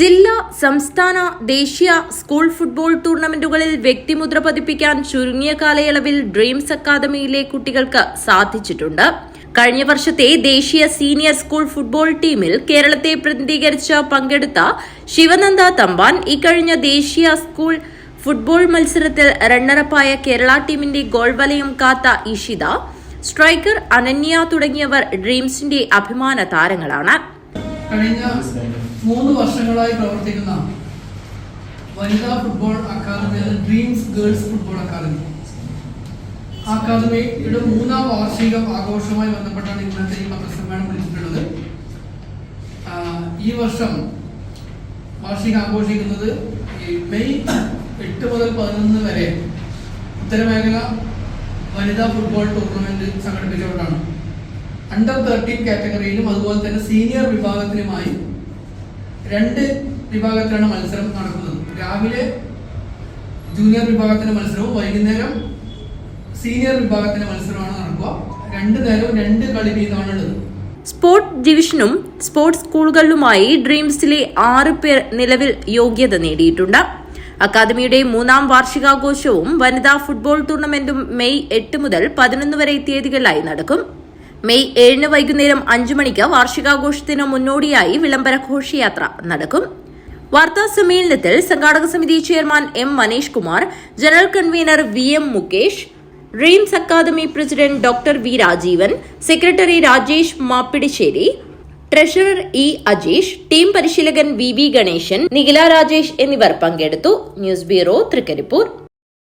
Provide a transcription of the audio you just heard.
ജില്ലാ സംസ്ഥാന ദേശീയ സ്കൂൾ ഫുട്ബോൾ ടൂർണമെന്റുകളിൽ വ്യക്തിമുദ്ര പതിപ്പിക്കാൻ ചുരുങ്ങിയ കാലയളവിൽ ഡ്രീംസ് അക്കാദമിയിലെ കുട്ടികൾക്ക് സാധിച്ചിട്ടുണ്ട്. കഴിഞ്ഞ വർഷത്തെ ദേശീയ സീനിയർ സ്കൂൾ ഫുട്ബോൾ ടീമിൽ കേരളത്തെ പ്രതിനിധീകരിച്ച് പങ്കെടുത്ത ശിവനന്ദ തമ്പാൻ ഇക്കഴിഞ്ഞ ദേശീയ സ്കൂൾ ഫുട്ബോൾ മത്സരത്തിൽ റണ്ണറപ്പായ കേരള ടീമിന്റെ ഗോൾ വലയം കാത്ത ഇഷിത സ്ട്രൈക്കർ അനന്യ തുടങ്ങിയവർ ഡ്രീംസിന്റെ അഭിമാന താരങ്ങളാണ്. കഴിഞ്ഞ മൂന്ന് വർഷങ്ങളായി പ്രവർത്തിക്കുന്ന വനിതാ football academy dreams girls football academy. അക്കാദമിയുടെ മൂന്നാം വാർഷിക ആഘോഷവുമായി ബന്ധപ്പെട്ടാണ് ഇന്നത്തെ ഈ പത്രസമ്മേളനം വിളിച്ചിട്ടുള്ളത്. ഈ വർഷം വാർഷികം ആഘോഷിക്കുന്നത് മെയ് എട്ട് മുതൽ പതിനൊന്ന് വരെ ഉത്തരമേഖല വനിതാ ഫുട്ബോൾ ടൂർണമെന്റ് സംഘടിപ്പിച്ചുകൊണ്ടാണ്. അണ്ടർ തേർട്ടീൻ കാറ്റഗറിയിലും അതുപോലെ തന്നെ സീനിയർ വിഭാഗത്തിലുമായി രണ്ട് വിഭാഗത്തിലാണ് മത്സരം നടക്കുന്നത്. രാവിലെ ജൂനിയർ വിഭാഗത്തിന്റെ മത്സരവും വൈകുന്നേരം സീനിയർ വിഭാഗത്തിന്റെ മത്സരമാണ് നടക്കുക. രണ്ട് നേരവും രണ്ട് കളി വീതമാണ് ഉള്ളത് സ്പോർട്സ് ഡിവിഷനും സ്പോർട്സ് സ്കൂളുകളിലുമായി ഡ്രീംസിലെ ആറ് പേർ നിലവിൽ യോഗ്യത നേടിയിട്ടുണ്ട്. അക്കാദമിയുടെ മൂന്നാം വാർഷികാഘോഷവും വനിതാ ഫുട്ബോൾ ടൂർണമെന്റും മെയ് എട്ട് മുതൽ പതിനൊന്ന് വരെ തീയതികളിലായി നടക്കും. മെയ് ഏഴിന് വൈകുന്നേരം അഞ്ചു മണിക്ക് വാർഷികാഘോഷത്തിന് മുന്നോടിയായി വിളംബര ഘോഷയാത്ര നടക്കും. വാർത്താ സമ്മേളനത്തിൽ സംഘാടക സമിതി chairman M Maneesh Kumar general convener V M Mukesh dreams academy president doctor V Rajeevan secretary Rajesh Mappidisseri treasurer E Ajeesh team പരിശീലകൻ വി വി ഗണേശൻ നിഖില രാജേഷ് എന്നിവർ പങ്കെടുത്തു. News bureau Trikaripur.